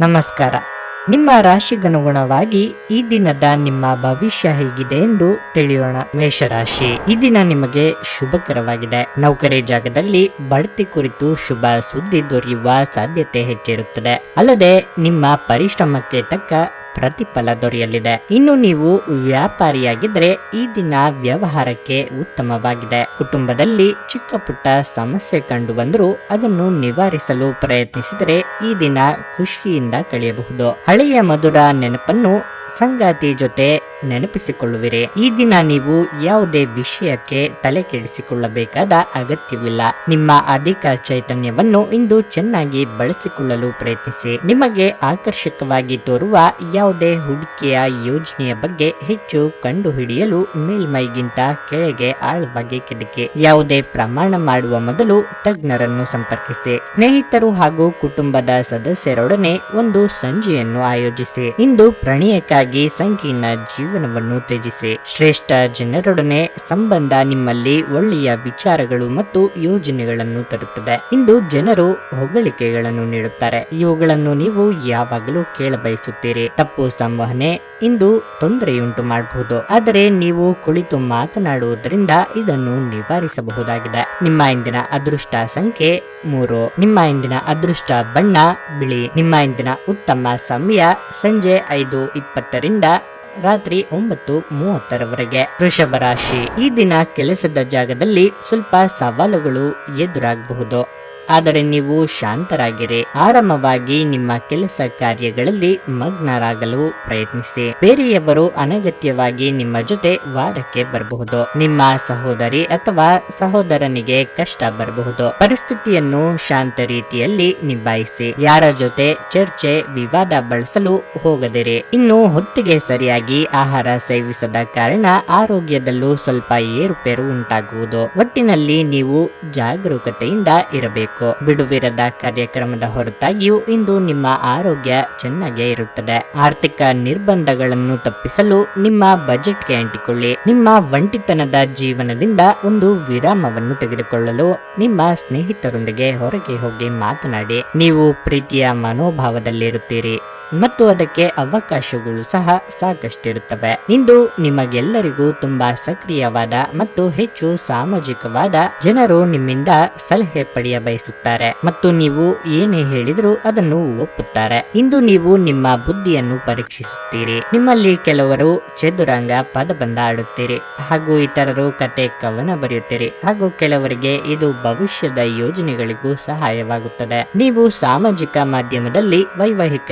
ನಮಸ್ಕಾರ. ನಿಮ್ಮ ರಾಶಿಗನುಗುಣವಾಗಿ ಈ ದಿನದ ನಿಮ್ಮ ಭವಿಷ್ಯ ಹೇಗಿದೆ ಎಂದು ತಿಳಿಯೋಣ. ಮೇಷರಾಶಿ, ಈ ದಿನ ನಿಮಗೆ ಶುಭಕರವಾಗಿದೆ. ನೌಕರಿ ಜಾಗದಲ್ಲಿ ಬಡ್ತಿ ಕುರಿತು ಶುಭ ಸುದ್ದಿ ದೊರೆಯುವ ಸಾಧ್ಯತೆ ಹೆಚ್ಚಿರುತ್ತದೆ. ಅಲ್ಲದೆ ನಿಮ್ಮ ಪರಿಶ್ರಮಕ್ಕೆ ತಕ್ಕ ಪ್ರತಿಫಲ ದೊರೆಯಲಿದೆ. ಇನ್ನು ನೀವು ವ್ಯಾಪಾರಿಯಾಗಿದ್ರೆ ಈ ದಿನ ವ್ಯವಹಾರಕ್ಕೆ ಉತ್ತಮವಾಗಿದೆ. ಕುಟುಂಬದಲ್ಲಿ ಚಿಕ್ಕ ಪುಟ್ಟ ಸಮಸ್ಯೆ ಕಂಡು ಬಂದರೂ ಅದನ್ನು ನಿವಾರಿಸಲು ಪ್ರಯತ್ನಿಸಿದರೆ ಈ ದಿನ ಖುಷಿಯಿಂದ ಕಳೆಯಬಹುದು. ಹಳೆಯ ಮಧುರ ನೆನಪನ್ನು ಸಂಗಾತಿ ಜೊತೆ ನೆನಪಿಸಿಕೊಳ್ಳುವಿರಿ. ಈ ದಿನ ನೀವು ಯಾವುದೇ ವಿಷಯಕ್ಕೆ ತಲೆ ಕೆಡಿಸಿಕೊಳ್ಳಬೇಕಾದ ಅಗತ್ಯವಿಲ್ಲ. ನಿಮ್ಮ ಅಧಿಕ ಚೈತನ್ಯವನ್ನು ಇಂದು ಚೆನ್ನಾಗಿ ಬಳಸಿಕೊಳ್ಳಲು ಪ್ರಯತ್ನಿಸಿ. ನಿಮಗೆ ಆಕರ್ಷಕವಾಗಿ ತೋರುವ ಯಾವುದೇ ಹೂಡಿಕೆಯ ಯೋಜನೆಯ ಬಗ್ಗೆ ಹೆಚ್ಚು ಕಂಡುಹಿಡಿಯಲು ಮೇಲ್ಮೈಗಿಂತ ಕೆಳಗೆ ಆಳವಾಗಿ ಕಿಟಕಿ ಯಾವುದೇ ಪ್ರಮಾಣ ಮಾಡುವ ಮೊದಲು ತಜ್ಞರನ್ನು ಸಂಪರ್ಕಿಸಿ. ಸ್ನೇಹಿತರು ಹಾಗೂ ಕುಟುಂಬದ ಸದಸ್ಯರೊಡನೆ ಒಂದು ಸಂಜೆಯನ್ನು ಆಯೋಜಿಸಿ. ಇಂದು ಪ್ರಣಯಕ್ಕಾಗಿ ಸಂಕೀರ್ಣ ಜೀವನವನ್ನು ತ್ಯಜಿಸಿ. ಶ್ರೇಷ್ಠ ಜನರೊಡನೆ ಸಂಬಂಧ ನಿಮ್ಮಲ್ಲಿ ಒಳ್ಳೆಯ ವಿಚಾರಗಳು ಮತ್ತು ಯೋಜನೆಗಳನ್ನು ತರುತ್ತದೆ. ಇಂದು ಜನರು ಹೊಗಳಿಕೆಗಳನ್ನು ನೀಡುತ್ತಾರೆ. ಇವುಗಳನ್ನು ನೀವು ಯಾವಾಗಲೂ ಕೇಳಬಯಸುತ್ತೀರಿ. ತಪ್ಪು ಸಂವಹನೆ ಇಂದು ತೊಂದರೆಯುಂಟು ಮಾಡಬಹುದು. ಆದರೆ ನೀವು ಕುಳಿತು ಮಾತನಾಡುವುದರಿಂದ ಇದನ್ನು ನಿವಾರಿಸಬಹುದಾಗಿದೆ. ನಿಮ್ಮ ಇಂದಿನ ಅದೃಷ್ಟ ಸಂಖ್ಯೆ ಮೂರು. ನಿಮ್ಮ ಇಂದಿನ ಅದೃಷ್ಟ ಬಣ್ಣ ಬಿಳಿ. ನಿಮ್ಮ ಇಂದಿನ ಉತ್ತಮ ಸಮಯ ಸಂಜೆ ಐದು ಇಪ್ಪತ್ತರಿಂದ ರಾತ್ರಿ ಒಂಬತ್ತು ಮೂವತ್ತರವರೆಗೆ. ವೃಷಭ ರಾಶಿ. ಈ ದಿನ ಕೆಲಸದ ಜಾಗದಲ್ಲಿ ಸ್ವಲ್ಪ ಸವಾಲುಗಳು ಎದುರಾಗಬಹುದು. ಆದರೆ ನೀವು ಶಾಂತರಾಗಿರಿ. ಆರಾಮವಾಗಿ ನಿಮ್ಮ ಕೆಲಸ ಕಾರ್ಯಗಳಲ್ಲಿ ಮಗ್ನರಾಗಲು ಪ್ರಯತ್ನಿಸಿ. ಬೇರೆಯವರು ಅನಗತ್ಯವಾಗಿ ನಿಮ್ಮ ಜೊತೆ ವಾರಕ್ಕೆ ಬರಬಹುದು. ನಿಮ್ಮ ಸಹೋದರಿ ಅಥವಾ ಸಹೋದರನಿಗೆ ಕಷ್ಟ ಬರಬಹುದು. ಪರಿಸ್ಥಿತಿಯನ್ನು ಶಾಂತ ರೀತಿಯಲ್ಲಿ ನಿಭಾಯಿಸಿ. ಯಾರ ಜೊತೆ ಚರ್ಚೆ, ವಿವಾದ ಬಳಸಲು ಹೋಗದಿರಿ. ಇನ್ನು ಹೊತ್ತಿಗೆ ಸರಿಯಾಗಿ ಆಹಾರ ಸೇವಿಸದ ಕಾರಣ ಆರೋಗ್ಯದಲ್ಲೂ ಸ್ವಲ್ಪ ಏರುಪೇರು ಉಂಟಾಗುವುದು. ಒಟ್ಟಿನಲ್ಲಿ ನೀವು ಜಾಗರೂಕತೆಯಿಂದ ಇರಬೇಕು. ಬಿಡುವಿರದ ಕಾರ್ಯಕ್ರಮದ ಹೊರತಾಗಿಯೂ ಇಂದು ನಿಮ್ಮ ಆರೋಗ್ಯ ಚೆನ್ನಾಗೇ ಇರುತ್ತದೆ. ಆರ್ಥಿಕ ನಿರ್ಬಂಧಗಳನ್ನು ತಪ್ಪಿಸಲು ನಿಮ್ಮ ಬಜೆಟ್ಗೆ ಅಂಟಿಕೊಳ್ಳಿ. ನಿಮ್ಮ ಒಂಟಿತನದ ಜೀವನದಿಂದ ಒಂದು ವಿರಾಮವನ್ನು ತೆಗೆದುಕೊಳ್ಳಲು ನಿಮ್ಮ ಸ್ನೇಹಿತರೊಂದಿಗೆ ಹೊರಗೆ ಹೋಗಿ ಮಾತನಾಡಿ. ನೀವು ಪ್ರೀತಿಯ ಮನೋಭಾವದಲ್ಲಿರುತ್ತೀರಿ. ಮತ್ತು ಅದಕ್ಕೆ ಅವಕಾಶಗಳು ಸಹ ಸಾಕಷ್ಟಿರುತ್ತವೆ. ಇಂದು ನಿಮಗೆಲ್ಲರಿಗೂ ತುಂಬಾ ಸಕ್ರಿಯವಾದ ಮತ್ತು ಹೆಚ್ಚು ಸಾಮಾಜಿಕವಾದ ಜನರು ನಿಮ್ಮಿಂದ ಸಲಹೆ ಪಡೆಯ ಬಯಸುತ್ತಾರೆ. ಮತ್ತು ನೀವು ಏನೇ ಹೇಳಿದರೂ ಅದನ್ನು ಒಪ್ಪುತ್ತಾರೆ. ಇಂದು ನೀವು ನಿಮ್ಮ ಬುದ್ಧಿಯನ್ನು ಪರೀಕ್ಷಿಸುತ್ತೀರಿ. ನಿಮ್ಮಲ್ಲಿ ಕೆಲವರು ಚದುರಂಗ ಪದಬಂಧ ಆಡುತ್ತೀರಿ ಹಾಗೂ ಇತರರು ಕತೆ ಕವನ ಬರೆಯುತ್ತೀರಿ. ಹಾಗೂ ಕೆಲವರಿಗೆ ಇದು ಭವಿಷ್ಯದ ಯೋಜನೆಗಳಿಗೂ ಸಹಾಯವಾಗುತ್ತದೆ. ನೀವು ಸಾಮಾಜಿಕ ಮಾಧ್ಯಮದಲ್ಲಿ ವೈವಾಹಿಕ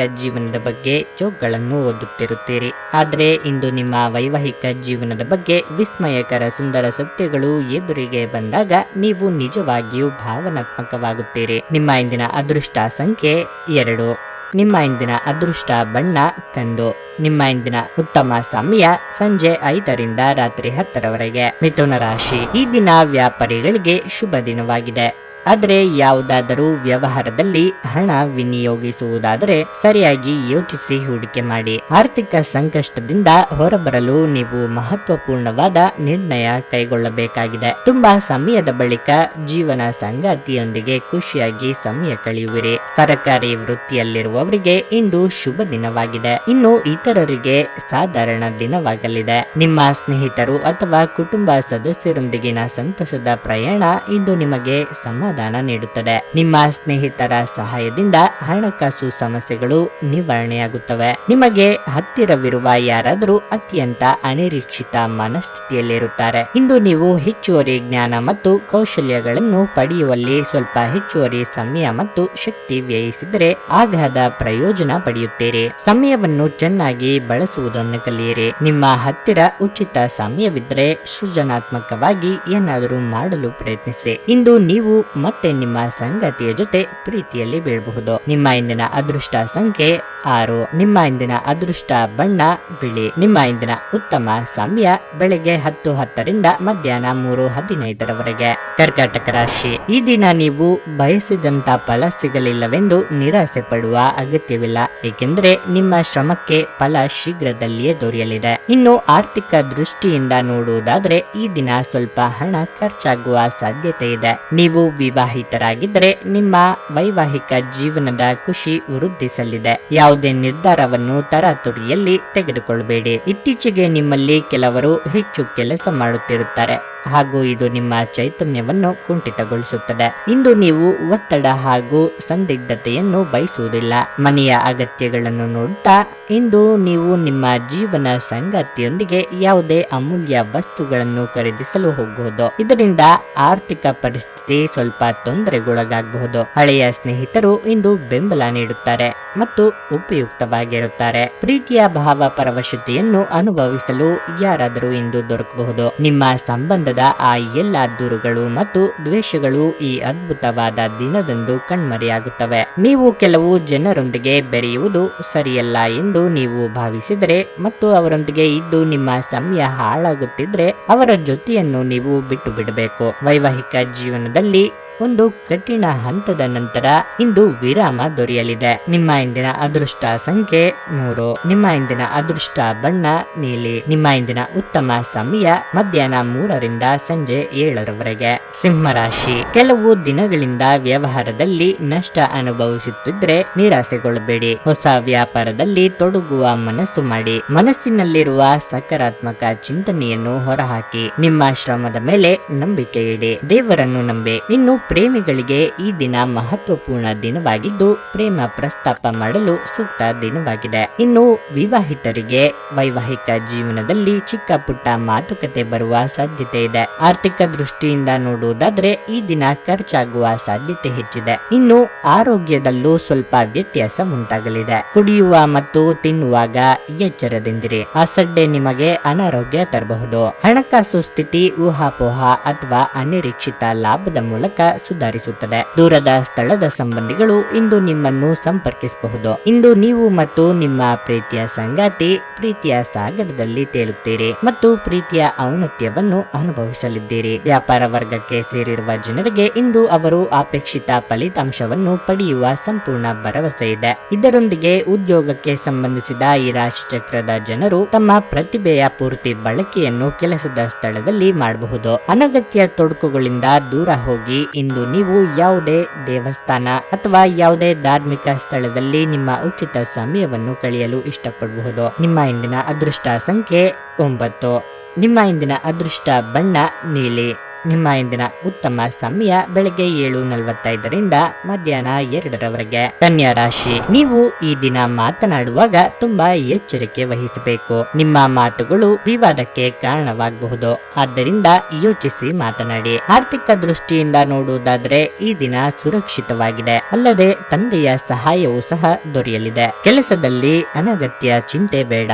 ಜೀವನದ ಬಗ್ಗೆ ಜೋಕ್ಗಳನ್ನು ಓದುತ್ತಿರುತ್ತೀರಿ. ಆದರೆ ಇಂದು ನಿಮ್ಮ ವೈವಾಹಿಕ ಜೀವನದ ಬಗ್ಗೆ ವಿಸ್ಮಯಕರ ಸುಂದರ ಸತ್ಯಗಳು ಎದುರಿಗೆ ಬಂದಾಗ ನೀವು ನಿಜವಾಗಿಯೂ ಭಾವನಾತ್ಮಕವಾಗುತ್ತೀರಿ. ನಿಮ್ಮ ಇಂದಿನ ಅದೃಷ್ಟ ಸಂಖ್ಯೆ ಎರಡು. ನಿಮ್ಮ ಇಂದಿನ ಅದೃಷ್ಟ ಬಣ್ಣ ಕಂದು. ನಿಮ್ಮ ಇಂದಿನ ಉತ್ತಮ ಸಮಯ ಸಂಜೆ ಐದರಿಂದ ರಾತ್ರಿ ಹತ್ತರವರೆಗೆ. ಮಿಥುನ ರಾಶಿ. ಈ ದಿನ ವ್ಯಾಪಾರಿಗಳಿಗೆ ಶುಭ ದಿನವಾಗಿದೆ. ಆದರೆ ಯಾವುದಾದರೂ ವ್ಯವಹಾರದಲ್ಲಿ ಹಣ ವಿನಿಯೋಗಿಸುವುದಾದರೆ ಸರಿಯಾಗಿ ಯೋಚಿಸಿ ಹೂಡಿಕೆ ಮಾಡಿ. ಆರ್ಥಿಕ ಸಂಕಷ್ಟದಿಂದ ಹೊರಬರಲು ನೀವು ಮಹತ್ವಪೂರ್ಣವಾದ ನಿರ್ಣಯ ಕೈಗೊಳ್ಳಬೇಕಾಗಿದೆ. ತುಂಬಾ ಸಮಯದ ಬಳಿಕ ಜೀವನ ಸಂಗಾತಿಯೊಂದಿಗೆ ಖುಷಿಯಾಗಿ ಸಮಯ ಕಳೆಯುವಿರಿ. ಸರಕಾರಿ ವೃತ್ತಿಯಲ್ಲಿರುವವರಿಗೆ ಇಂದು ಶುಭ ದಿನವಾಗಿದೆ. ಇನ್ನು ಇತರರಿಗೆ ಸಾಧಾರಣ ದಿನವಾಗಲಿದೆ. ನಿಮ್ಮ ಸ್ನೇಹಿತರು ಅಥವಾ ಕುಟುಂಬ ಸದಸ್ಯರೊಂದಿಗಿನ ಸಂತಸದ ಪ್ರಯಾಣ ಇಂದು ನಿಮಗೆ ಸಮಾಧಾನ ನೀಡುತ್ತದೆ. ನಿಮ್ಮ ಸ್ನೇಹಿತರ ಸಹಾಯದಿಂದ ಹಣಕಾಸು ಸಮಸ್ಯೆಗಳು ನಿವಾರಣೆಯಾಗುತ್ತವೆ. ನಿಮಗೆ ಹತ್ತಿರವಿರುವ ಯಾರಾದರೂ ಅತ್ಯಂತ ಅನಿರೀಕ್ಷಿತ ಮನಸ್ಥಿತಿಯಲ್ಲಿರುತ್ತಾರೆ. ಇಂದು ನೀವು ಹೆಚ್ಚುವರಿ ಜ್ಞಾನ ಮತ್ತು ಕೌಶಲ್ಯಗಳನ್ನು ಪಡೆಯುವಲ್ಲಿ ಸ್ವಲ್ಪ ಹೆಚ್ಚುವರಿ ಸಮಯ ಮತ್ತು ಶಕ್ತಿ ವ್ಯಯಿಸಿದರೆ ಆಘಾದ ಪ್ರಯೋಜನ ಪಡೆಯುತ್ತೀರಿ. ಸಮಯವನ್ನು ಚೆನ್ನಾಗಿ ಬಳಸುವುದನ್ನು ಕಲಿಯಿರಿ. ನಿಮ್ಮ ಹತ್ತಿರ ಉಚಿತ ಸಮಯವಿದ್ದರೆ ಸೃಜನಾತ್ಮಕವಾಗಿ ಏನಾದರೂ ಮಾಡಲು ಪ್ರಯತ್ನಿಸಿ. ಇಂದು ನೀವು ಮತ್ತೆ ನಿಮ್ಮ ಸಂಗತಿಯ ಜೊತೆ ಪ್ರೀತಿಯಲ್ಲಿ ಬೀಳಬಹುದು ನಿಮ್ಮ ಇಂದಿನ ಅದೃಷ್ಟ ಸಂಖ್ಯೆ ಆರು, ನಿಮ್ಮ ಇಂದಿನ ಅದೃಷ್ಟ ಬಣ್ಣ, ಬಿಳಿ. ನಿಮ್ಮ ಇಂದಿನ ಉತ್ತಮ ಸಮಯ ಬೆಳಗ್ಗೆ ಹತ್ತು ಹತ್ತರಿಂದ ಮಧ್ಯಾಹ್ನ ಮೂರು ಹದಿನೈದರವರೆಗೆ. ಕರ್ಕಾಟಕ ರಾಶಿ. ಈ ದಿನ ನೀವು ಬಯಸಿದಂತ ಫಲ ಸಿಗಲಿಲ್ಲವೆಂದು ನಿರಾಸೆ ಪಡುವ ಅಗತ್ಯವಿಲ್ಲ, ಏಕೆಂದರೆ ನಿಮ್ಮ ಶ್ರಮಕ್ಕೆ ಫಲ ಶೀಘ್ರದಲ್ಲಿಯೇ ದೊರೆಯಲಿದೆ. ಇನ್ನು ಆರ್ಥಿಕ ದೃಷ್ಟಿಯಿಂದ ನೋಡುವುದಾದ್ರೆ ಈ ದಿನ ಸ್ವಲ್ಪ ಹಣ ಖರ್ಚಾಗುವ ಸಾಧ್ಯತೆ ಇದೆ. ನೀವು ವಿವಾಹಿತರಾಗಿದ್ದರೆ ನಿಮ್ಮ ವೈವಾಹಿಕ ಜೀವನದ ಖುಷಿ ವೃದ್ಧಿಸಲಿದೆ. ಯಾವುದೇ ನಿರ್ಧಾರವನ್ನು ತರಾತುರಿಯಲ್ಲಿ ತೆಗೆದುಕೊಳ್ಳಬೇಡಿ ಇತ್ತೀಚೆಗೆ ನಿಮ್ಮಲ್ಲಿ ಕೆಲವರು ಹೆಚ್ಚು ಕೆಲಸ ಮಾಡುತ್ತಿರುತ್ತಾರೆ. ಹಾಗೂ ಇದು ನಿಮ್ಮ ಚೈತನ್ಯವನ್ನು ಕುಂಠಿತಗೊಳಿಸುತ್ತದೆ. ಇಂದು ನೀವು ಒತ್ತಡ ಹಾಗೂ ಸಂದಿಗ್ಧತೆಯನ್ನು ಬಯಸುವುದಿಲ್ಲ. ಮನೆಯ ಅಗತ್ಯಗಳನ್ನು ನೋಡುತ್ತಾ ಇಂದು ನೀವು ನಿಮ್ಮ ಜೀವನ ಸಂಗಾತಿಯೊಂದಿಗೆ ಯಾವುದೇ ಅಮೂಲ್ಯ ವಸ್ತುಗಳನ್ನು ಖರೀದಿಸಲು ಹೋಗಬಹುದು ಇದರಿಂದ ಆರ್ಥಿಕ ಪರಿಸ್ಥಿತಿ ಸ್ವಲ್ಪ ತೊಂದರೆಗೊಳಗಾಗಬಹುದು. ಹಳೆಯ ಸ್ನೇಹಿತರು ಇಂದು ಬೆಂಬಲ ನೀಡುತ್ತಾರೆ. ಮತ್ತು ಉಪಯುಕ್ತವಾಗಿರುತ್ತಾರೆ ಪ್ರೀತಿಯ ಭಾವ ಪರವಶತೆಯನ್ನು ಅನುಭವಿಸಲು ಯಾರಾದರೂ ಇಂದು ದೊರಕಬಹುದು. ನಿಮ್ಮ ಸಂಬಂಧದ ಆ ಎಲ್ಲ ದೂರುಗಳು ಮತ್ತು ದ್ವೇಷಗಳು ಈ ಅದ್ಭುತವಾದ ದಿನದಂದು ಕಣ್ಮರೆಯಾಗುತ್ತವೆ. ನೀವು ಕೆಲವು ಜನರೊಂದಿಗೆ ಬೆರೆಯುವುದು ಸರಿಯಲ್ಲ ಎಂದು ನೀವು ಭಾವಿಸಿದರೆ ಮತ್ತು ಅವರೊಂದಿಗೆ ಇದ್ದು ನಿಮ್ಮ ಸಮಯ ಹಾಳಾಗುತ್ತಿದ್ರೆ ಅವರ ಜೊತೆಯನ್ನು ನೀವು ಬಿಟ್ಟು ಬಿಡಬೇಕು. ವೈವಾಹಿಕ ಜೀವನದಲ್ಲಿ ಒಂದು ಕಠಿಣ ಹಂತದ ನಂತರ ಇಂದು ವಿರಾಮ ದೊರೆಯಲಿದೆ. ನಿಮ್ಮ ಇಂದಿನ ಅದೃಷ್ಟ ಸಂಖ್ಯೆ ಮೂರು. ನಿಮ್ಮ ಇಂದಿನ ಅದೃಷ್ಟ ಬಣ್ಣ ನೀಲಿ. ನಿಮ್ಮ ಇಂದಿನ ಉತ್ತಮ ಸಮಯ ಮಧ್ಯಾಹ್ನ ಮೂರರಿಂದ ಸಂಜೆ ಏಳರವರೆಗೆ. ಸಿಂಹರಾಶಿ ಕೆಲವು ದಿನಗಳಿಂದ ವ್ಯವಹಾರದಲ್ಲಿ ನಷ್ಟ ಅನುಭವಿಸುತ್ತಿದ್ರೆ ನಿರಾಸೆಗೊಳ್ಳಬೇಡಿ ಹೊಸ ವ್ಯಾಪಾರದಲ್ಲಿ ತೊಡಗುವ ಮನಸ್ಸು ಮಾಡಿ. ಮನಸ್ಸಿನಲ್ಲಿರುವ ಸಕಾರಾತ್ಮಕ ಚಿಂತನೆಯನ್ನು ಹೊರಹಾಕಿ. ನಿಮ್ಮ ಶ್ರಮದ ಮೇಲೆ ನಂಬಿಕೆ ಇಡಿ. ದೇವರನ್ನು ನಂಬಿ. ಇನ್ನು ಪ್ರೇಮಿಗಳಿಗೆ ಈ ದಿನ ಮಹತ್ವಪೂರ್ಣ ದಿನವಾಗಿದ್ದು ಪ್ರೇಮ ಪ್ರಸ್ತಾಪ ಮಾಡಲು ಸೂಕ್ತ ದಿನವಾಗಿದೆ. ಇನ್ನು ವಿವಾಹಿತರಿಗೆ ವೈವಾಹಿಕ ಜೀವನದಲ್ಲಿ ಚಿಕ್ಕ ಪುಟ್ಟ ಮಾತುಕತೆ ಬರುವ ಸಾಧ್ಯತೆ ಇದೆ. ಆರ್ಥಿಕ ದೃಷ್ಟಿಯಿಂದ ನೋಡುವುದಾದ್ರೆ ಈ ದಿನ ಖರ್ಚಾಗುವ ಸಾಧ್ಯತೆ ಹೆಚ್ಚಿದೆ. ಇನ್ನು ಆರೋಗ್ಯದಲ್ಲೂ ಸ್ವಲ್ಪ ವ್ಯತ್ಯಾಸ ಉಂಟಾಗಲಿದೆ. ಕುಡಿಯುವ ಮತ್ತು ತಿನ್ನುವಾಗ ಎಚ್ಚರದಿಂದಿರಿ. ಅಸಡ್ಡೆ ನಿಮಗೆ ಅನಾರೋಗ್ಯ ತರಬಹುದು. ಹಣಕಾಸು ಸ್ಥಿತಿ ಊಹಾಪೋಹ ಅಥವಾ ಅನಿರೀಕ್ಷಿತ ಲಾಭದ ಮೂಲಕ ಸುಧಾರಿಸುತ್ತದೆ. ದೂರದ ಸ್ಥಳದ ಸಂಬಂಧಿಗಳು ಇಂದು ನಿಮ್ಮನ್ನು ಸಂಪರ್ಕಿಸಬಹುದು. ಇಂದು ನೀವು ಮತ್ತು ನಿಮ್ಮ ಪ್ರೀತಿಯ ಸಂಗಾತಿ ಪ್ರೀತಿಯ ಸಾಗರದಲ್ಲಿ ತೇಲುತ್ತೀರಿ ಮತ್ತು ಪ್ರೀತಿಯ ಔನ್ನತ್ಯವನ್ನು ಅನುಭವಿಸಲಿದ್ದೀರಿ. ವ್ಯಾಪಾರ ವರ್ಗಕ್ಕೆ ಸೇರಿರುವ ಜನರಿಗೆ ಇಂದು ಅವರು ಅಪೇಕ್ಷಿತ ಫಲಿತಾಂಶವನ್ನು ಪಡೆಯುವ ಸಂಪೂರ್ಣ ಭರವಸೆ ಇದೆ. ಇದರೊಂದಿಗೆ ಉದ್ಯೋಗಕ್ಕೆ ಸಂಬಂಧಿಸಿದ ಈ ರಾಶಿ ಚಕ್ರದ ಜನರು ತಮ್ಮ ಪ್ರತಿಭೆಯ ಪೂರ್ತಿ ಬಳಕೆಯನ್ನು ಕೆಲಸದ ಸ್ಥಳದಲ್ಲಿ ಮಾಡಬಹುದು. ಅನಗತ್ಯ ತೊಡಕುಗಳಿಂದ ದೂರ ಹೋಗಿ ಇಂದು ನೀವು ಯಾವುದೇ ದೇವಸ್ಥಾನ ಅಥವಾ ಯಾವುದೇ ಧಾರ್ಮಿಕ ಸ್ಥಳದಲ್ಲಿ ನಿಮ್ಮ ಉಚಿತ ಸಮಯವನ್ನು ಕಳೆಯಲು ಇಷ್ಟಪಡಬಹುದು. ನಿಮ್ಮ ಇಂದಿನ ಅದೃಷ್ಟ ಸಂಖ್ಯೆ ಒಂಬತ್ತು. ನಿಮ್ಮ ಇಂದಿನ ಅದೃಷ್ಟ ಬಣ್ಣ ನೀಲಿ. ನಿಮ್ಮ ಇಂದಿನ ಉತ್ತಮ ಸಮಯ ಬೆಳಗ್ಗೆ ಏಳು ನಲವತ್ತೈದರಿಂದ ಮಧ್ಯಾಹ್ನ ಎರಡರವರೆಗೆ. ಕನ್ಯಾ ರಾಶಿ, ನೀವು ಈ ದಿನ ಮಾತನಾಡುವಾಗ ತುಂಬಾ ಎಚ್ಚರಿಕೆ ವಹಿಸಬೇಕು. ನಿಮ್ಮ ಮಾತುಗಳು ವಿವಾದಕ್ಕೆ ಕಾರಣವಾಗಬಹುದು. ಆದ್ದರಿಂದ ಯೋಚಿಸಿ ಮಾತನಾಡಿ. ಆರ್ಥಿಕ ದೃಷ್ಟಿಯಿಂದ ನೋಡುವುದಾದ್ರೆ ಈ ದಿನ ಸುರಕ್ಷಿತವಾಗಿದೆ. ಅಲ್ಲದೆ ತಂದೆಯ ಸಹಾಯವೂ ಸಹ ದೊರೆಯಲಿದೆ. ಕೆಲಸದಲ್ಲಿ ಅನಗತ್ಯ ಚಿಂತೆ ಬೇಡ.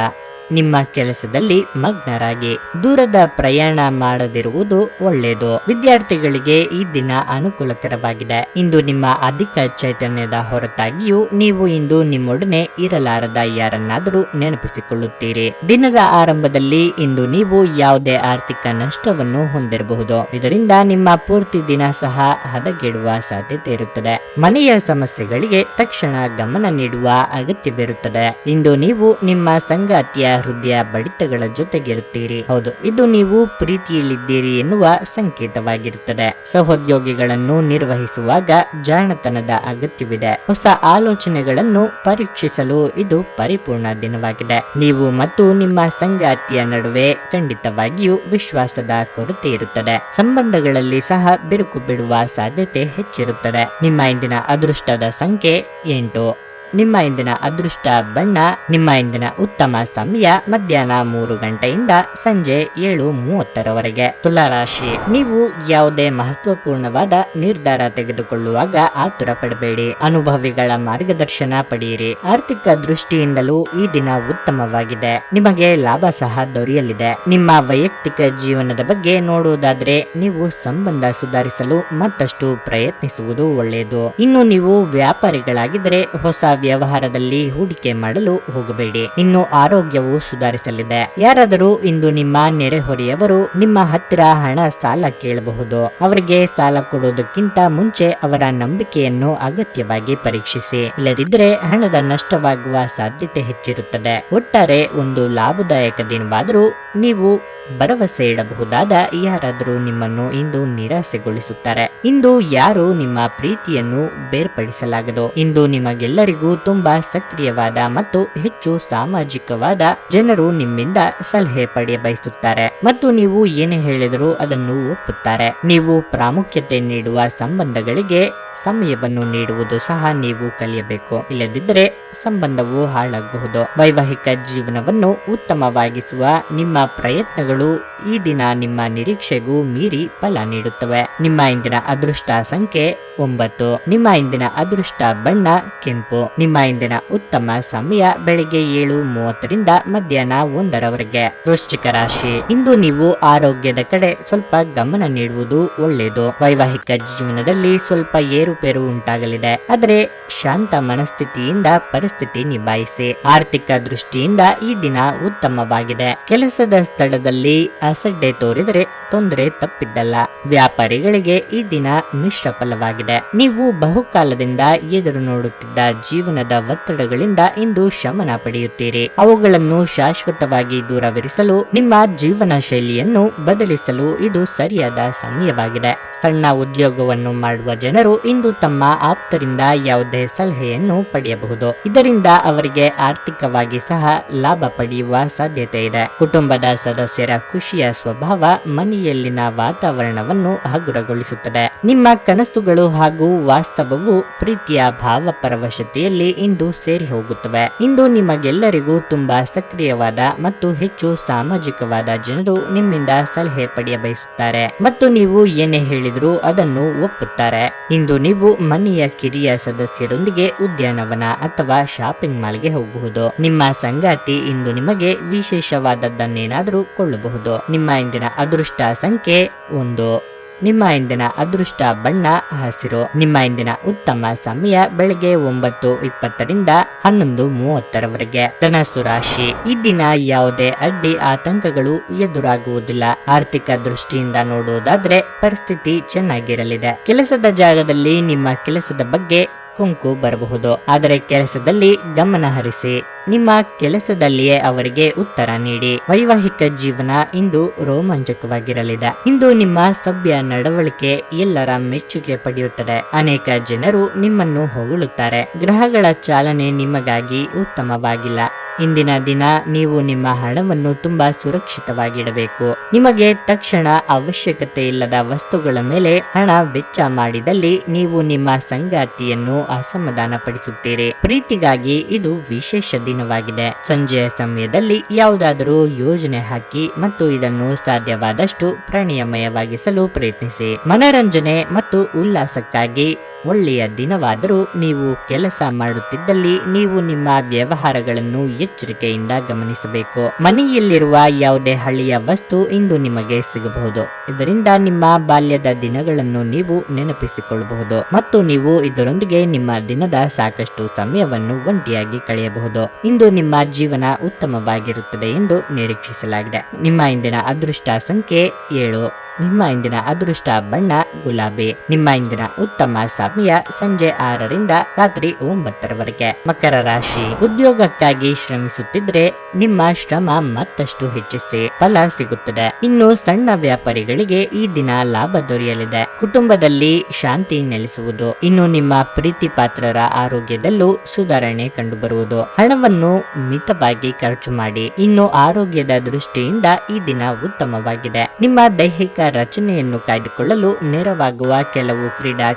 ನಿಮ್ಮ ಕೆಲಸದಲ್ಲಿ ಮಗ್ನರಾಗಿ ದೂರದ ಪ್ರಯಾಣ ಮಾಡದಿರುವುದು ಒಳ್ಳೆಯದು. ವಿದ್ಯಾರ್ಥಿಗಳಿಗೆ ಈ ದಿನ ಅನುಕೂಲಕರವಾಗಿದೆ. ಇಂದು ನಿಮ್ಮ ಅಧಿಕ ಚೈತನ್ಯದ ಹೊರತಾಗಿಯೂ ನೀವು ಇಂದು ನಿಮ್ಮೊಡನೆ ಇರಲಾರದ ಯಾರನ್ನಾದರೂ ನೆನಪಿಸಿಕೊಳ್ಳುತ್ತೀರಿ. ದಿನದ ಆರಂಭದಲ್ಲಿ ಇಂದು ನೀವು ಯಾವುದೇ ಆರ್ಥಿಕ ನಷ್ಟವನ್ನು ಹೊಂದಿರಬಹುದು. ಇದರಿಂದ ನಿಮ್ಮ ಪೂರ್ತಿ ದಿನ ಸಹ ಹದಗೆಡುವ ಸಾಧ್ಯತೆ ಇರುತ್ತದೆ. ಮನೆಯ ಸಮಸ್ಯೆಗಳಿಗೆ ತಕ್ಷಣ ಗಮನ ನೀಡುವ ಅಗತ್ಯವಿರುತ್ತದೆ. ಇಂದು ನೀವು ನಿಮ್ಮ ಸಂಗಾತಿಯ ಹೃದಯ ಬಡಿತಗಳ ಜೊತೆಗಿರುತ್ತೀರಿ. ಹೌದು, ಇದು ನೀವು ಪ್ರೀತಿಯಲ್ಲಿದ್ದೀರಿ ಎನ್ನುವ ಸಂಕೇತವಾಗಿರುತ್ತದೆ. ಸಹೋದ್ಯೋಗಿಗಳನ್ನು ನಿರ್ವಹಿಸುವಾಗ ಜಾಣತನದ ಅಗತ್ಯವಿದೆ. ಹೊಸ ಆಲೋಚನೆಗಳನ್ನು ಪರೀಕ್ಷಿಸಲು ಇದು ಪರಿಪೂರ್ಣ ದಿನವಾಗಿದೆ. ನೀವು ಮತ್ತು ನಿಮ್ಮ ಸಂಗಾತಿಯ ನಡುವೆ ಖಂಡಿತವಾಗಿಯೂ ವಿಶ್ವಾಸದ ಕೊರತೆ ಇರುತ್ತದೆ. ಸಂಬಂಧಗಳಲ್ಲಿ ಸಹ ಬಿರುಕು ಬಿಡುವ ಸಾಧ್ಯತೆ ಹೆಚ್ಚಿರುತ್ತದೆ. ನಿಮ್ಮ ಇಂದಿನ ಅದೃಷ್ಟದ ಸಂಖ್ಯೆ ಎಂಟು. ನಿಮ್ಮ ಇಂದಿನ ಅದೃಷ್ಟ ಬಣ್ಣ ನಿಮ್ಮ ಇಂದಿನ ಉತ್ತಮ ಸಮಯ ಮಧ್ಯಾಹ್ನ ಮೂರು ಗಂಟೆಯಿಂದ ಸಂಜೆ ಏಳು ಮೂವತ್ತರವರೆಗೆ. ತುಲಾರಾಶಿ, ನೀವು ಯಾವುದೇ ಮಹತ್ವಪೂರ್ಣವಾದ ನಿರ್ಧಾರ ತೆಗೆದುಕೊಳ್ಳುವಾಗ ಆತುರ ಪಡಬೇಡಿ. ಅನುಭವಿಗಳ ಮಾರ್ಗದರ್ಶನ ಪಡೆಯಿರಿ. ಆರ್ಥಿಕ ದೃಷ್ಟಿಯಿಂದಲೂ ಈ ದಿನ ಉತ್ತಮವಾಗಿದೆ. ನಿಮಗೆ ಲಾಭ ಸಹ ದೊರೆಯಲಿದೆ. ನಿಮ್ಮ ವೈಯಕ್ತಿಕ ಜೀವನದ ಬಗ್ಗೆ ನೋಡುವುದಾದ್ರೆ ನೀವು ಸಂಬಂಧ ಸುಧಾರಿಸಲು ಮತ್ತಷ್ಟು ಪ್ರಯತ್ನಿಸುವುದು ಒಳ್ಳೆಯದು. ಇನ್ನು ನೀವು ವ್ಯಾಪಾರಿಗಳಾಗಿದ್ದರೆ ಹೊಸ ವ್ಯವಹಾರದಲ್ಲಿ ಹೂಡಿಕೆ ಮಾಡಲು ಹೋಗಬೇಡಿ. ಇನ್ನು ಆರೋಗ್ಯವು ಸುಧಾರಿಸಲಿದೆ. ಯಾರಾದರೂ ಇಂದು ನಿಮ್ಮ ನೆರೆಹೊರೆಯವರು ನಿಮ್ಮ ಹತ್ತಿರ ಹಣ ಸಾಲ ಕೇಳಬಹುದು. ಅವರಿಗೆ ಸಾಲ ಕೊಡುವುದಕ್ಕಿಂತ ಮುಂಚೆ ಅವರ ನಂಬಿಕೆಯನ್ನು ಅಗತ್ಯವಾಗಿ ಪರೀಕ್ಷಿಸಿ. ಇಲ್ಲದಿದ್ದರೆ ಹಣದ ನಷ್ಟವಾಗುವ ಸಾಧ್ಯತೆ ಹೆಚ್ಚಿರುತ್ತದೆ. ಒಟ್ಟಾರೆ ಒಂದು ಲಾಭದಾಯಕ ದಿನವಾದರೂ ನೀವು ಭರವಸೆ ಇಡಬಹುದಾದ ಯಾರಾದರೂ ನಿಮ್ಮನ್ನು ಇಂದು ನಿರಾಸೆಗೊಳಿಸುತ್ತಾರೆ. ಇಂದು ಯಾರು ನಿಮ್ಮ ಪ್ರೀತಿಯನ್ನು ಬೇರ್ಪಡಿಸಲಾಗದು. ಇಂದು ನಿಮಗೆಲ್ಲರಿಗೂ ತುಂಬಾ ಸಕ್ರಿಯವಾದ ಮತ್ತು ಹೆಚ್ಚು ಸಾಮಾಜಿಕವಾದ ಜನರು ನಿಮ್ಮಿಂದ ಸಲಹೆ ಪಡೆಯ ಬಯಸುತ್ತಾರೆ. ಮತ್ತು ನೀವು ಏನೇ ಹೇಳಿದರೂ ಅದನ್ನು ಒಪ್ಪುತ್ತಾರೆ. ನೀವು ಪ್ರಾಮುಖ್ಯತೆ ನೀಡುವ ಸಂಬಂಧಗಳಿಗೆ ಸಮಯವನ್ನು ನೀಡುವುದು ಸಹ ನೀವು ಕಲಿಯಬೇಕು. ಇಲ್ಲದಿದ್ದರೆ ಸಂಬಂಧವು ಹಾಳಾಗಬಹುದು. ವೈವಾಹಿಕ ಜೀವನವನ್ನು ಉತ್ತಮವಾಗಿಸುವ ನಿಮ್ಮ ಪ್ರಯತ್ನಗಳು ಈ ದಿನ ನಿಮ್ಮ ನಿರೀಕ್ಷೆಗೂ ಮೀರಿ ಫಲ ನೀಡುತ್ತವೆ. ನಿಮ್ಮ ಇಂದಿನ ಅದೃಷ್ಟ ಸಂಖ್ಯೆ ಒಂಬತ್ತು. ನಿಮ್ಮ ಇಂದಿನ ಅದೃಷ್ಟ ಬಣ್ಣ, ಕೆಂಪು. ನಿಮ್ಮ ಇಂದಿನ ಉತ್ತಮ ಸಮಯ ಬೆಳಿಗ್ಗೆ ಏಳು ಮೂವತ್ತರಿಂದ ಮಧ್ಯಾಹ್ನ ಒಂದರವರೆಗೆ. ವೃಶ್ಚಿಕ ರಾಶಿ. ಇಂದು ನೀವು ಆರೋಗ್ಯದ ಕಡೆ ಸ್ವಲ್ಪ ಗಮನ ನೀಡುವುದು ಒಳ್ಳೆಯದು. ವೈವಾಹಿಕ ಜೀವನದಲ್ಲಿ ಸ್ವಲ್ಪ ಏರುಪೇರು ಉಂಟಾಗಲಿದೆ. ಆದರೆ ಶಾಂತ ಮನಸ್ಥಿತಿಯಿಂದ ಪರಿಸ್ಥಿತಿ ನಿಭಾಯಿಸಿ. ಆರ್ಥಿಕ ದೃಷ್ಟಿಯಿಂದ ಈ ದಿನ ಉತ್ತಮವಾಗಿದೆ. ಕೆಲಸದ ಸ್ಥಳದಲ್ಲಿ ಅಸಡ್ಡೆ ತೋರಿದರೆ ತೊಂದರೆ ತಪ್ಪಿದ್ದಲ್ಲ. ವ್ಯಾಪಾರಿಗಳಿಗೆ ಈ ದಿನ ಮಿಶ್ರ ಫಲವಾಗಿದೆ. ನೀವು ಬಹುಕಾಲದಿಂದ ಎದುರು ನೋಡುತ್ತಿದ್ದ ಜೀವನದ ಒತ್ತಡಗಳಿಂದ ಇಂದು ಶಮನ ಪಡೆಯುತ್ತೀರಿ. ಅವುಗಳನ್ನು ಶಾಶ್ವತವಾಗಿ ದೂರವಿರಿಸಲು, ನಿಮ್ಮ ಜೀವನ ಶೈಲಿಯನ್ನು ಬದಲಿಸಲು ಇದು ಸರಿಯಾದ ಸಮಯವಾಗಿದೆ. ಸಣ್ಣ ಉದ್ಯೋಗವನ್ನು ಮಾಡುವ ಜನರು ಇಂದು ತಮ್ಮ ಆಪ್ತರಿಂದ ಯಾವುದೇ ಸಲಹೆಯನ್ನು ಪಡೆಯಬಹುದು. ಇದರಿಂದ ಅವರಿಗೆ ಆರ್ಥಿಕವಾಗಿ ಸಹ ಲಾಭ ಪಡೆಯುವ ಸಾಧ್ಯತೆ ಇದೆ. ಕುಟುಂಬದ ಸದಸ್ಯರ ಖುಷಿಯ ಸ್ವಭಾವ ಮನೆಯಲ್ಲಿನ ವಾತಾವರಣವನ್ನು ಹಗುರಗೊಳಿಸುತ್ತದೆ. ನಿಮ್ಮ ಕನಸುಗಳು ಹಾಗೂ ವಾಸ್ತವವು ಪ್ರೀತಿಯ ಭಾವಪರವಶತೆಯಲ್ಲಿ ಇಂದು ಸೇರಿ ಹೋಗುತ್ತವೆ. ಇಂದು ನಿಮಗೆಲ್ಲರಿಗೂ ತುಂಬಾ ಸಕ್ರಿಯವಾದ ಮತ್ತು ಹೆಚ್ಚು ಸಾಮಾಜಿಕವಾದ ಜನರು ನಿಮ್ಮಿಂದ ಸಲಹೆ ಪಡೆಯ ಬಯಸುತ್ತಾರೆ. ಮತ್ತು ನೀವು ಏನೇ ಹೇಳಿದರೂ ಅದನ್ನು ಒಪ್ಪುತ್ತಾರೆ. ಇಂದು ನೀವು ಮನೆಯ ಕಿರಿಯ ಸದಸ್ಯರೊಂದಿಗೆ ಉದ್ಯಾನವನ ಅಥವಾ ಶಾಪಿಂಗ್ ಮಾಲ್ಗೆ ಹೋಗಬಹುದು. ನಿಮ್ಮ ಸಂಗಾತಿ ಇಂದು ನಿಮಗೆ ವಿಶೇಷವಾದದ್ದನ್ನೇನಾದರೂ ಕೊಳ್ಳಬಹುದು. ನಿಮ್ಮ ಇಂದಿನ ಅದೃಷ್ಟ ಸಂಖ್ಯೆ ಒಂದು. ನಿಮ್ಮ ಇಂದಿನ ಅದೃಷ್ಟ ಬಣ್ಣ ಹಸಿರು ನಿಮ್ಮ ಇಂದಿನ ಉತ್ತಮ ಸಮಯ ಬೆಳಗ್ಗೆ ಒಂಬತ್ತು ಇಪ್ಪತ್ತರಿಂದ ಹನ್ನೊಂದು ಮೂವತ್ತರವರೆಗೆ. ಧನಸ್ಸು ರಾಶಿ. ಈ ದಿನ ಯಾವುದೇ ಅಡ್ಡಿ ಆತಂಕಗಳು ಎದುರಾಗುವುದಿಲ್ಲ. ಆರ್ಥಿಕ ದೃಷ್ಟಿಯಿಂದ ನೋಡುವುದಾದ್ರೆ ಪರಿಸ್ಥಿತಿ ಚೆನ್ನಾಗಿರಲಿದೆ. ಕೆಲಸದ ಜಾಗದಲ್ಲಿ ನಿಮ್ಮ ಕೆಲಸದ ಬಗ್ಗೆ ಕೊಂಕು ಬರಬಹುದು. ಆದರೆ ಕೆಲಸದಲ್ಲಿ ಗಮನ ಹರಿಸಿ. ನಿಮ್ಮ ಕೆಲಸದಲ್ಲಿಯೇ ಅವರಿಗೆ ಉತ್ತರ ನೀಡಿ. ವೈವಾಹಿಕ ಜೀವನ ಇಂದು ರೋಮಾಂಚಕವಾಗಿರಲಿದೆ. ಇಂದು ನಿಮ್ಮ ಸಭ್ಯ ನಡವಳಿಕೆ ಎಲ್ಲರ ಮೆಚ್ಚುಗೆ ಪಡೆಯುತ್ತದೆ. ಅನೇಕ ಜನರು ನಿಮ್ಮನ್ನು ಹೊಗಳುತ್ತಾರೆ. ಗ್ರಹಗಳ ಚಾಲನೆ ನಿಮಗಾಗಿ ಉತ್ತಮವಾಗಿಲ್ಲ. ಇಂದಿನ ದಿನ ನೀವು ನಿಮ್ಮ ಹಣವನ್ನು ತುಂಬಾ ಸುರಕ್ಷಿತವಾಗಿಡಬೇಕು. ನಿಮಗೆ ತಕ್ಷಣ ಅವಶ್ಯಕತೆ ಇಲ್ಲದ ವಸ್ತುಗಳ ಮೇಲೆ ಹಣ ವೆಚ್ಚ ಮಾಡಿದಲ್ಲಿ ನೀವು ನಿಮ್ಮ ಸಂಗಾತಿಯನ್ನು ಅಸಮಾಧಾನ ಪಡಿಸುತ್ತೀರಿ ಪ್ರೀತಿಗಾಗಿ ಇದು ವಿಶೇಷ ದಿನವಾಗಿದೆ. ಸಂಜೆಯ ಸಮಯದಲ್ಲಿ ಯಾವುದಾದರೂ ಯೋಜನೆ ಹಾಕಿ ಮತ್ತು ಇದನ್ನು ಸಾಧ್ಯವಾದಷ್ಟು ಪ್ರಣಯಮಯವಾಗಿಸಲು ಪ್ರಯತ್ನಿಸಿ. ಮನರಂಜನೆ ಮತ್ತು ಉಲ್ಲಾಸಕ್ಕಾಗಿ ಒಳ್ಳೆಯ ದಿನವಾದರೂ ನೀವು ಕೆಲಸ ಮಾಡುತ್ತಿದ್ದಲ್ಲಿ ನೀವು ನಿಮ್ಮ ವ್ಯವಹಾರಗಳನ್ನು ಎಚ್ಚರಿಕೆಯಿಂದ ಗಮನಿಸಬೇಕು. ಮನೆಯಲ್ಲಿರುವ ಯಾವುದೇ ಹಳೆಯ ವಸ್ತು ಇಂದು ನಿಮಗೆ ಸಿಗಬಹುದು. ಇದರಿಂದ ನಿಮ್ಮ ಬಾಲ್ಯದ ದಿನಗಳನ್ನು ನೀವು ನೆನಪಿಸಿಕೊಳ್ಳಬಹುದು. ಮತ್ತು ನೀವು ಇದರೊಂದಿಗೆ ನಿಮ್ಮ ದಿನದ ಸಾಕಷ್ಟು ಸಮಯವನ್ನು ಒಂಟಿಯಾಗಿ ಕಳೆಯಬಹುದು. ಇಂದು ನಿಮ್ಮ ಜೀವನ ಉತ್ತಮವಾಗಿರುತ್ತದೆ ಎಂದು ನಿರೀಕ್ಷಿಸಲಾಗಿದೆ. ನಿಮ್ಮ ಇಂದಿನ ಅದೃಷ್ಟ ಸಂಖ್ಯೆ ಏಳು. ನಿಮ್ಮ ಇಂದಿನ ಅದೃಷ್ಟ ಬಣ್ಣ ಗುಲಾಬಿ. ನಿಮ್ಮ ಇಂದಿನ ಉತ್ತಮ ಸಮಯ ಸಂಜೆ ಆರರಿಂದ ರಾತ್ರಿ ಒಂಬತ್ತರವರೆಗೆ. ಮಕರ ರಾಶಿ. ಉದ್ಯೋಗಕ್ಕಾಗಿ ಶ್ರಮಿಸುತ್ತಿದ್ರೆ ನಿಮ್ಮ ಶ್ರಮ ಮತ್ತಷ್ಟು ಹೆಚ್ಚಿಸಿ ಫಲ ಸಿಗುತ್ತದೆ. ಇನ್ನು ಸಣ್ಣ ವ್ಯಾಪಾರಿಗಳಿಗೆ ಈ ದಿನ ಲಾಭ ದೊರೆಯಲಿದೆ. ಕುಟುಂಬದಲ್ಲಿ ಶಾಂತಿ ನೆಲೆಸುವುದು. ಇನ್ನು ನಿಮ್ಮ ಪ್ರೀತಿ ಪಾತ್ರರ ಆರೋಗ್ಯದಲ್ಲೂ ಸುಧಾರಣೆ ಕಂಡುಬರುವುದು. ಹಣವನ್ನು ಮಿತವಾಗಿ ಖರ್ಚು ಮಾಡಿ. ಇನ್ನು ಆರೋಗ್ಯದ ದೃಷ್ಟಿಯಿಂದ ಈ ದಿನ ಉತ್ತಮವಾಗಿದೆ. ನಿಮ್ಮ ದೈಹಿಕ ರಚನೆಯನ್ನು ಕಾಯ್ದುಕೊಳ್ಳಲು ನೆರವಾಗುವ ಕೆಲವು ಕ್ರೀಡಾ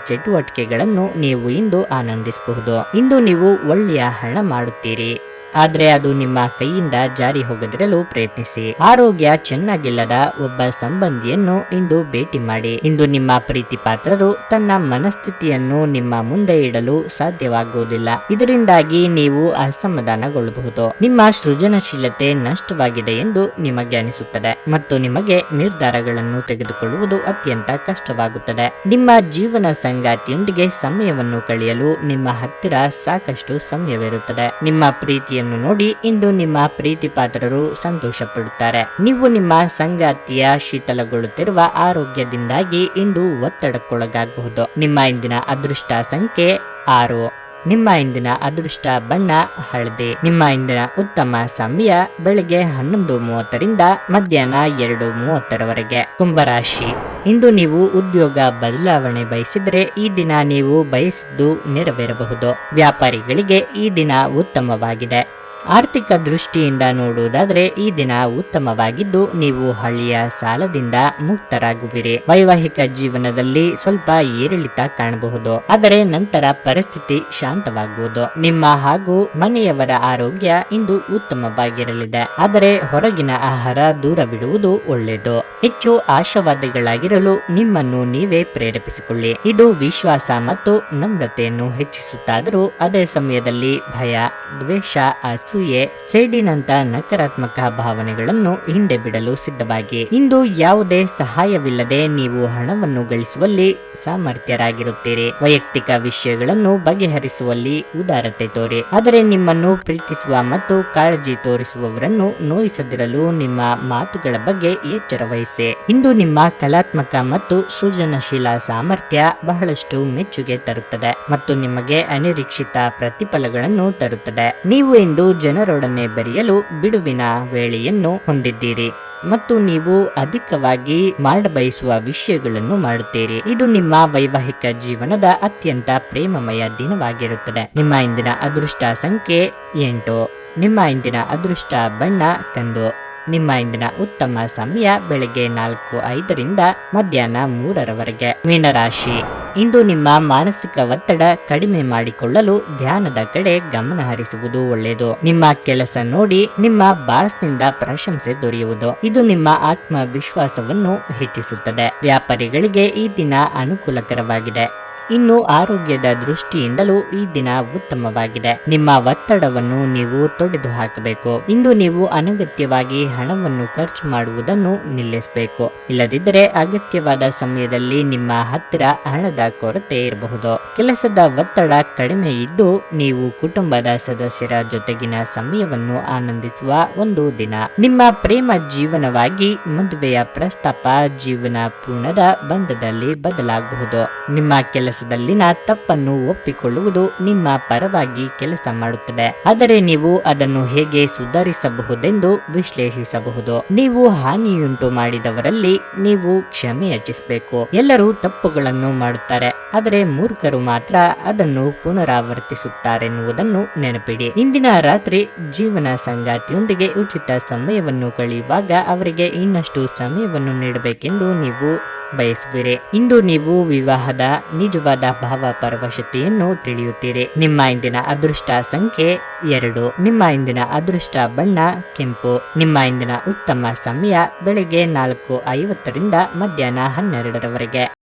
ಚಟುವಟಿಕೆಗಳನ್ನು ನೀವು ಇಂದು ಆನಂದಿಸಬಹುದು. ಇಂದು ನೀವು ಒಳ್ಳೆಯ ಹಣ ಮಾಡುತ್ತೀರಿ. ಆದ್ರೆ ಅದು ನಿಮ್ಮ ಕೈಯಿಂದ ಜಾರಿ ಹೋಗದಿರಲು ಪ್ರಯತ್ನಿಸಿ. ಆರೋಗ್ಯ ಚೆನ್ನಾಗಿಲ್ಲದ ಒಬ್ಬ ಸಂಬಂಧಿಯನ್ನು ಇಂದು ಭೇಟಿ ಮಾಡಿ. ಇಂದು ನಿಮ್ಮ ಪ್ರೀತಿ ಪಾತ್ರರು ತನ್ನ ಮನಸ್ಥಿತಿಯನ್ನು ನಿಮ್ಮ ಮುಂದೆ ಇಡಲು ಸಾಧ್ಯವಾಗುವುದಿಲ್ಲ. ಇದರಿಂದಾಗಿ ನೀವು ಅಸಮಾಧಾನಗೊಳ್ಳಬಹುದು. ನಿಮ್ಮ ಸೃಜನಶೀಲತೆ ನಷ್ಟವಾಗಿದೆ ಎಂದು ನಿಮಗೆ ಅನಿಸುತ್ತದೆ. ಮತ್ತು ನಿಮಗೆ ನಿರ್ಧಾರಗಳನ್ನು ತೆಗೆದುಕೊಳ್ಳುವುದು ಅತ್ಯಂತ ಕಷ್ಟವಾಗುತ್ತದೆ. ನಿಮ್ಮ ಜೀವನ ಸಂಗಾತಿಯೊಂದಿಗೆ ಸಮಯವನ್ನು ಕಳೆಯಲು ನಿಮ್ಮ ಹತ್ತಿರ ಸಾಕಷ್ಟು ಸಮಯವಿರುತ್ತದೆ. ನಿಮ್ಮ ಪ್ರೀತಿಯನ್ನು ನೋಡಿ ಇಂದು ನಿಮ್ಮ ಪ್ರೀತಿ ಪಾತ್ರರು ಸಂತೋಷ ಪಡುತ್ತಾರೆ ನೀವು ನಿಮ್ಮ ಸಂಗಾತಿಯ ಶೀತಲಗೊಳ್ಳುತ್ತಿರುವ ಆರೋಗ್ಯದಿಂದಾಗಿ ಇಂದು ಒತ್ತಡಕ್ಕೊಳಗಾಗಬಹುದು. ನಿಮ್ಮ ಇಂದಿನ ಅದೃಷ್ಟ ಸಂಖ್ಯೆ ಆರು. ನಿಮ್ಮ ಇಂದಿನ ಅದೃಷ್ಟ ಬಣ್ಣ, ಹಳದಿ. ನಿಮ್ಮ ಇಂದಿನ ಉತ್ತಮ ಸಮಯ ಬೆಳಿಗ್ಗೆ ಹನ್ನೊಂದು ಮೂವತ್ತರಿಂದ ಮಧ್ಯಾಹ್ನ ಎರಡು ಮೂವತ್ತರವರೆಗೆ. ಕುಂಭರಾಶಿ. ಇಂದು ನೀವು ಉದ್ಯೋಗ ಬದಲಾವಣೆ ಬಯಸಿದ್ರೆ ಈ ದಿನ ನೀವು ಬಯಸಿದ್ದು ನೆರವೇರಬಹುದು. ವ್ಯಾಪಾರಿಗಳಿಗೆ ಈ ದಿನ ಉತ್ತಮವಾಗಿದೆ. ಆರ್ಥಿಕ ದೃಷ್ಟಿಯಿಂದ ನೋಡುವುದಾದ್ರೆ ಈ ದಿನ ಉತ್ತಮವಾಗಿದ್ದು ನೀವು ಹಳ್ಳಿಯ ಸಾಲದಿಂದ ಮುಕ್ತರಾಗುವಿರಿ. ವೈವಾಹಿಕ ಜೀವನದಲ್ಲಿ ಸ್ವಲ್ಪ ಏರಿಳಿತ ಕಾಣಬಹುದು. ಆದರೆ ನಂತರ ಪರಿಸ್ಥಿತಿ ಶಾಂತವಾಗುವುದು. ನಿಮ್ಮ ಹಾಗೂ ಮನೆಯವರ ಆರೋಗ್ಯ ಇಂದು ಉತ್ತಮವಾಗಿರಲಿದೆ. ಆದರೆ ಹೊರಗಿನ ಆಹಾರ ದೂರ ಬಿಡುವುದು ಒಳ್ಳೆಯದು. ಹೆಚ್ಚು ಆಶಾವಾದಿಗಳಾಗಿರಲು ನಿಮ್ಮನ್ನು ನೀವೇ ಪ್ರೇರೇಪಿಸಿಕೊಳ್ಳಿ. ಇದು ವಿಶ್ವಾಸ ಮತ್ತು ನಮ್ರತೆಯನ್ನು ಹೆಚ್ಚಿಸುತ್ತಾದರೂ ಅದೇ ಸಮಯದಲ್ಲಿ ಭಯ, ದ್ವೇಷ ಅಸೂಯೆ ಸೇಡಿನಂತ ನಕಾರಾತ್ಮಕ ಭಾವನೆಗಳನ್ನು ಹಿಂದೆ ಬಿಡಲು ಸಿದ್ಧವಾಗಿ. ಇಂದು ಯಾವುದೇ ಸಹಾಯವಿಲ್ಲದೆ ನೀವು ಹಣವನ್ನು ಗಳಿಸುವಲ್ಲಿ ಸಾಮರ್ಥ್ಯರಾಗಿರುತ್ತೀರಿ. ವೈಯಕ್ತಿಕ ವಿಷಯಗಳನ್ನು ಬಗೆಹರಿಸುವಲ್ಲಿ ಉದಾರತೆ ತೋರಿ. ಆದರೆ ನಿಮ್ಮನ್ನು ಪ್ರೀತಿಸುವ ಮತ್ತು ಕಾಳಜಿ ತೋರಿಸುವವರನ್ನು ನೋಯಿಸದಿರಲು ನಿಮ್ಮ ಮಾತುಗಳ ಬಗ್ಗೆ ಎಚ್ಚರ ವಹಿಸಿ. ಇಂದು ನಿಮ್ಮ ಕಲಾತ್ಮಕ ಮತ್ತು ಸೃಜನಶೀಲ ಸಾಮರ್ಥ್ಯ ಬಹಳಷ್ಟು ಮೆಚ್ಚುಗೆ ತರುತ್ತದೆ ಮತ್ತು ನಿಮಗೆ ಅನಿರೀಕ್ಷಿತ ಪ್ರತಿಫಲಗಳನ್ನು ತರುತ್ತದೆ. ನೀವು ಇಂದು ಜನರೊಡನೆ ಬೆರೆಯಲು ಬಿಡುವಿನ ವೇಳೆಯನ್ನು ಹೊಂದಿದ್ದೀರಿ. ಮತ್ತು ನೀವು ಅಧಿಕವಾಗಿ ಮಾಡಬಯಸುವ ವಿಷಯಗಳನ್ನು ಮಾಡುತ್ತೀರಿ. ಇದು ನಿಮ್ಮ ವೈವಾಹಿಕ ಜೀವನದ ಅತ್ಯಂತ ಪ್ರೇಮಮಯ ದಿನವಾಗಿರುತ್ತದೆ. ನಿಮ್ಮ ಇಂದಿನ ಅದೃಷ್ಟ ಸಂಖ್ಯೆ ಎಂಟು. ನಿಮ್ಮ ಇಂದಿನ ಅದೃಷ್ಟ ಬಣ್ಣ ಕಂದು ನಿಮ್ಮ ಇಂದಿನ ಉತ್ತಮ ಸಮಯ ಬೆಳಗ್ಗೆ ನಾಲ್ಕು ಐದರಿಂದ ಮಧ್ಯಾಹ್ನ ಮೂರರವರೆಗೆ. ಮೀನರಾಶಿ. ಇಂದು ನಿಮ್ಮ ಮಾನಸಿಕ ಒತ್ತಡ ಕಡಿಮೆ ಮಾಡಿಕೊಳ್ಳಲು ಧ್ಯಾನದ ಕಡೆ ಗಮನ ಹರಿಸುವುದು ಒಳ್ಳೆಯದು. ನಿಮ್ಮ ಕೆಲಸ ನೋಡಿ ನಿಮ್ಮ ಬಾಸ್ನಿಂದ ಪ್ರಶಂಸೆ ದೊರೆಯುವುದು. ಇದು ನಿಮ್ಮ ಆತ್ಮವಿಶ್ವಾಸವನ್ನು ಹೆಚ್ಚಿಸುತ್ತದೆ. ವ್ಯಾಪಾರಿಗಳಿಗೆ ಈ ದಿನ ಅನುಕೂಲಕರವಾಗಿದೆ. ಇನ್ನು ಆರೋಗ್ಯದ ದೃಷ್ಟಿಯಿಂದಲೂ ಈ ದಿನ ಉತ್ತಮವಾಗಿದೆ. ನಿಮ್ಮ ಒತ್ತಡವನ್ನು ನೀವು ತೊಡೆದು ಹಾಕಬೇಕು. ಇಂದು ನೀವು ಅನಗತ್ಯವಾಗಿ ಹಣವನ್ನು ಖರ್ಚು ಮಾಡುವುದನ್ನು ನಿಲ್ಲಿಸಬೇಕು. ಇಲ್ಲದಿದ್ದರೆ ಅಗತ್ಯವಾದ ಸಮಯದಲ್ಲಿ ನಿಮ್ಮ ಹತ್ತಿರ ಹಣದ ಕೊರತೆ ಇರಬಹುದು. ಕೆಲಸದ ಒತ್ತಡ ಕಡಿಮೆ ಇದ್ದು ನೀವು ಕುಟುಂಬದ ಸದಸ್ಯರ ಜೊತೆಗಿನ ಸಮಯವನ್ನು ಆನಂದಿಸುವ ಒಂದು ದಿನ. ನಿಮ್ಮ ಪ್ರೇಮ ಜೀವನವಾಗಿ ಮದುವೆಯ ಪ್ರಸ್ತಾಪ ಜೀವನ ಪೂರ್ಣದ ಬಂಧದಲ್ಲಿ ಬದಲಾಗಬಹುದು. ನಿಮ್ಮ ಕೆಲಸದಲ್ಲಿನ ತಪ್ಪನ್ನು ಒಪ್ಪಿಕೊಳ್ಳುವುದು ನಿಮ್ಮ ಪರವಾಗಿ ಕೆಲಸ ಮಾಡುತ್ತದೆ. ಆದರೆ ನೀವು ಅದನ್ನು ಹೇಗೆ ಸುಧಾರಿಸಬಹುದೆಂದು ವಿಶ್ಲೇಷಿಸಬಹುದು. ನೀವು ಹಾನಿಯುಂಟು ಮಾಡಿದವರಲ್ಲಿ ನೀವು ಕ್ಷಮೆ ಯಚಿಸಬೇಕು. ಎಲ್ಲರೂ ತಪ್ಪುಗಳನ್ನು ಮಾಡುತ್ತಾರೆ. ಆದರೆ ಮೂರ್ಖರು ಮಾತ್ರ ಅದನ್ನು ಪುನರಾವರ್ತಿಸುತ್ತಾರೆನ್ನುವುದನ್ನು ನೆನಪಿಡಿ. ಇಂದಿನ ರಾತ್ರಿ ಜೀವನ ಸಂಗಾತಿಯೊಂದಿಗೆ ಉಚಿತ ಸಮಯವನ್ನು ಕಳೆಯುವಾಗ ಅವರಿಗೆ ಇನ್ನಷ್ಟು ಸಮಯವನ್ನು ನೀಡಬೇಕೆಂದು ನೀವು ಬಯಸುವಿರಿ. ಇಂದು ನೀವು ವಿವಾಹದ ನಿಜವಾದ ಭಾವ ಪರವಶತೆಯನ್ನು ತಿಳಿಯುತ್ತೀರಿ. ನಿಮ್ಮ ಇಂದಿನ ಅದೃಷ್ಟ ಸಂಖ್ಯೆ ಎರಡು. ನಿಮ್ಮ ಇಂದಿನ ಅದೃಷ್ಟ ಬಣ್ಣ ಕೆಂಪು. ನಿಮ್ಮ ಇಂದಿನ ಉತ್ತಮ ಸಮಯ ಬೆಳಿಗ್ಗೆ ನಾಲ್ಕು ಐವತ್ತರಿಂದ ಮಧ್ಯಾಹ್ನ ಹನ್ನೆರಡರವರೆಗೆ.